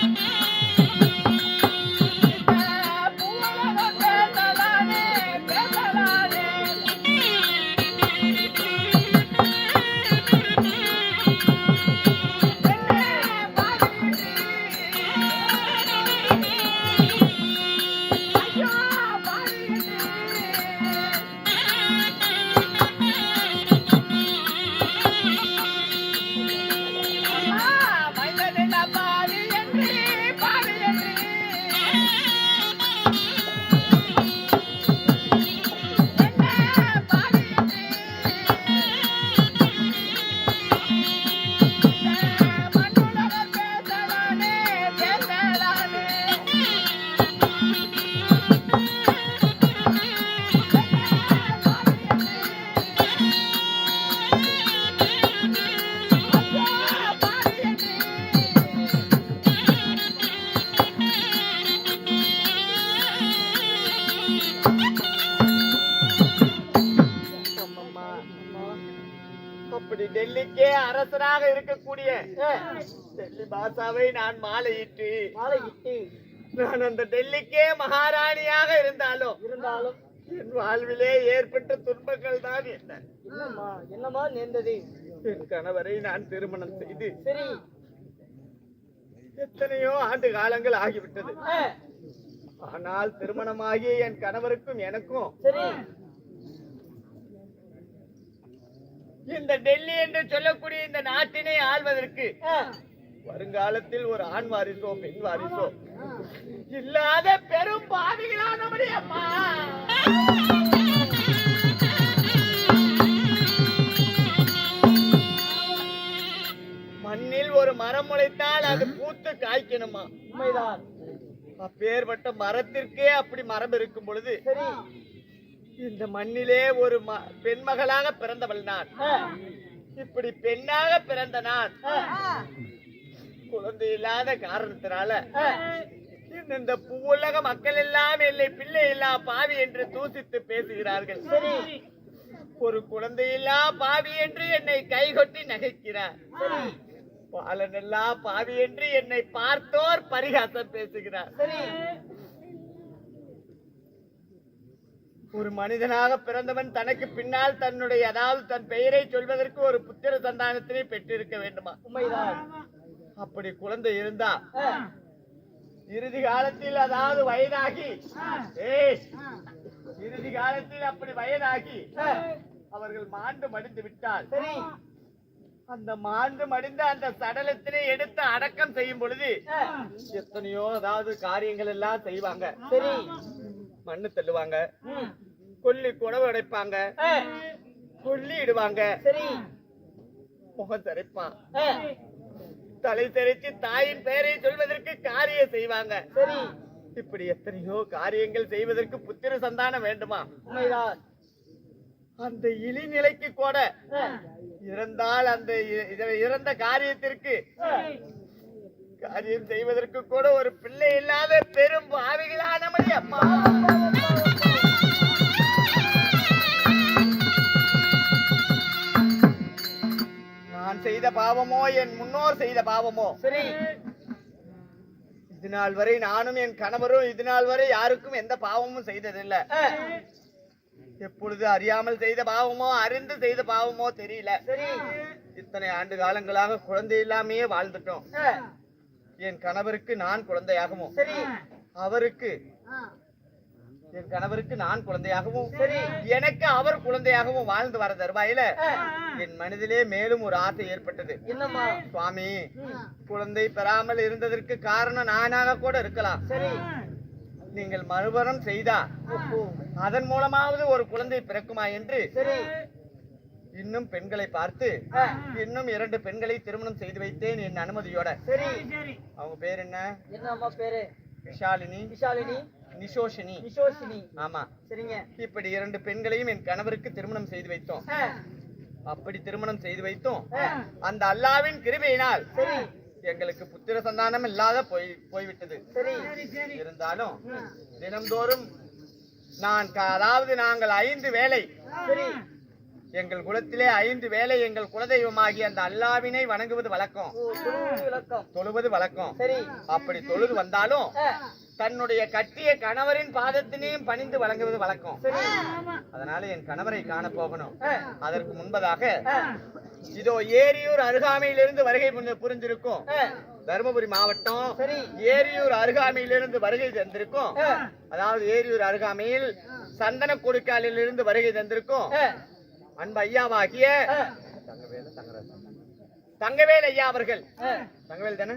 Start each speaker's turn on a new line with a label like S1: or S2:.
S1: Thank you. அரசராக இருக்கக்கூடிய டெல்லி பாசாவை நான் மாலையிட்டு
S2: மாலையிட்டு.
S1: நான் அந்த டெல்லிக்கே மகாராணியாக இருந்தாலும்
S2: இருந்தாலும்.
S1: என் வாழ்விலே ஏற்பட்ட துன்பங்கள் தான் என்ன?
S2: என்னம்மா என்னம்மா நேர்ந்தது?
S1: என் கணவரை நான் திருமணம் செய்து
S2: சரி.
S1: எத்தனையோ ஆண்டு காலங்கள் ஆகிவிட்டது. ஆனால் திருமணமாகிய என் கணவருக்கும் எனக்கும்
S2: சரி.
S1: இந்த டெல்லி என்று சொல்லக்கூடிய இந்த நாட்டினை ஆள்வதற்கு வருங்காலத்தில் ஒரு ஆண் வாரிசோ பெண் வாரிசோ. இல்லாத பெரும் அம்மா மண்ணில் ஒரு மரம் முளைத்தால் அது பூத்து காய்க்கணுமா?
S2: உண்மைதான்.
S1: அப்பேற்பட்ட மரத்திற்கே அப்படி மரம் இருக்கும் பொழுது இந்த மண்ணிலே ஒரு பெண்மகளாக பிறந்தவள் நான். இப்படி பெண்ணாக பிறந்த நான். குழந்தை இல்லாத காரணத்தினால இந்த பூவுலக மக்கள் எல்லாம் என்னை பிள்ளை இல்லா பாவி என்று தூசித்து பேசுகிறார்கள்.
S2: சரி.
S1: ஒரு குழந்தை இல்லா பாவி என்று என்னை கைகொட்டி நகைக்கிறார். பாலனெல்லா பாவி என்று என்னை பார்த்தோர் பரிகாசம் பேசுகிறார்
S2: சரி
S1: ஒரு மனிதனாக பிறந்தவன் தனக்கு பின்னால் தன்னுடைய அதாவது தன் பெயரை சொல்வதற்கு ஒரு புத்திர சந்தானத்தினை பெற்றிருக்க வேண்டுமா?
S2: உண்மைதான்.
S1: அப்படி குழந்தை இருந்தா இறுதி காலத்தில் அதாவது வயதாகி இறுதி காலத்தில் அப்படி வயதாகி அவர்கள் மாண்டு மடிந்து விட்டால் அந்த மாண்டு மடிந்த அந்த சடலத்தினை எடுத்து அடக்கம் செய்யும் பொழுது எத்தனையோ அதாவது காரியங்கள் எல்லாம் செய்வாங்க.
S2: சரி.
S1: மண்ணு தள்ளுவாங்க. கொல்லி குடவு அடைப்பாங்க. கொல்லி இடுவாங்க. முகம் தரைப்பான். தலை தெரிச்சு தாயின் பெயரை சொல்வதற்கு காரியம் செய்வாங்க.
S2: சரி.
S1: இப்படி எத்தனையோ காரியங்கள் செய்வதற்கு புத்திர சந்தானம் வேண்டுமா? அந்த இழிநிலைக்கு கூட இறந்தால் அந்த இறந்த காரியத்திற்கு காரியம் செய்வதற்கு கூட ஒரு பிள்ளை இல்லாத பெரும் பாவிகளானபடி அம்மா நான் செய்த பாவமோ என் முன்னோர் செய்த பாவமோ?
S2: சரி.
S1: இது நாள் வரை நானும் என் கணவரும் இது நாள் வரை யாருக்கும் எந்த பாவமும் செய்ததில்லை. எப்பொழுது அறியாமல் செய்த பாவமோ அறிந்து செய்த பாவமோ தெரியல.
S2: சரி.
S1: இத்தனை ஆண்டு காலங்களாக குழந்தை இல்லாமையே வாழ்ந்துட்டோம் என் கணவருக்கு நான் குழந்தையாகவும்
S2: சரி.
S1: அவருக்கு. என் கணவருக்கு நான் குழந்தையாகவும்
S2: சரி.
S1: எனக்கு அவர் குழந்தையாகவும் வாழ்ந்து வர தருவாயில? என் மனதிலே மேலும் ஒரு ஆசை ஏற்பட்டது.
S2: என்னம்மா?
S1: சுவாமி குழந்தை பெறாமல் இருந்ததற்கு காரணம் நானாக கூட இருக்கலாம்.
S2: சரி.
S1: நீங்கள் மறுபரம் செய்தா? அதன் மூலமாவது ஒரு குழந்தை பிறக்குமா என்று?
S2: சரி.
S1: இன்னும் பெண்களை பார்த்து இன்னும் இரண்டு பெண்களை திருமணம் செய்து வைத்தேன் என் அனுமதியோட.
S2: சரி
S1: அவங்க பேர் என்ன?
S2: என்னம்மா பேரு?
S1: விஷாலினி.
S2: விஷாலினி.
S1: நிஷோஷினி.
S2: நிஷோஷினி.
S1: ஆமா.
S2: சரிங்க.
S1: இப்படி இரண்டு பெண்களையும் என் கணவருக்கு திருமணம் செய்து வைத்தோம். அப்படி திருமணம் செய்து வைத்தோம். அந்த அல்லாவின் கிருபையினால்
S2: சரி.
S1: எங்களுக்கு புத்திர சந்தானம் இல்லாத போய் போய்விட்டது.
S2: சரி.
S1: இருந்தாலும் தினம்தோறும் நான் அதாவது நாங்கள் ஐந்து வேளை
S2: சரி.
S1: எங்கள் குலத்திலே ஐந்து வேளை எங்கள் குலதெய்வமாகிய அந்த அல்லாவினை வணங்குவது வழக்கம்.
S2: தொழுவது
S1: வழக்கம்.
S2: சரி.
S1: அப்படி தொழுது வந்தாலும் தன்னுடைய கட்டிய கணவரின் பாதத்தினையும் பணிந்து வழங்குவது வழக்கம். அதனால என் கணவரை காண போகணும். அதற்கு முன்பதாக இதோ ஏரியூர் அருகாமையிலிருந்து வருகை
S2: ஆ,
S1: தருமபுரி மாவட்டம் ஏரியூர் அருகாமையிலிருந்து வருகை தந்திருக்கும். அதாவது ஏரியூர் அருகாமையில் சந்தன கொடுக்காலில் இருந்து வருகை தந்திருக்கும். அன்பு ஐயாவாகிய தங்கவேலு தங்கராஜ் தங்கவேல் ஐயா அவர்கள். தங்கவேல் தானே?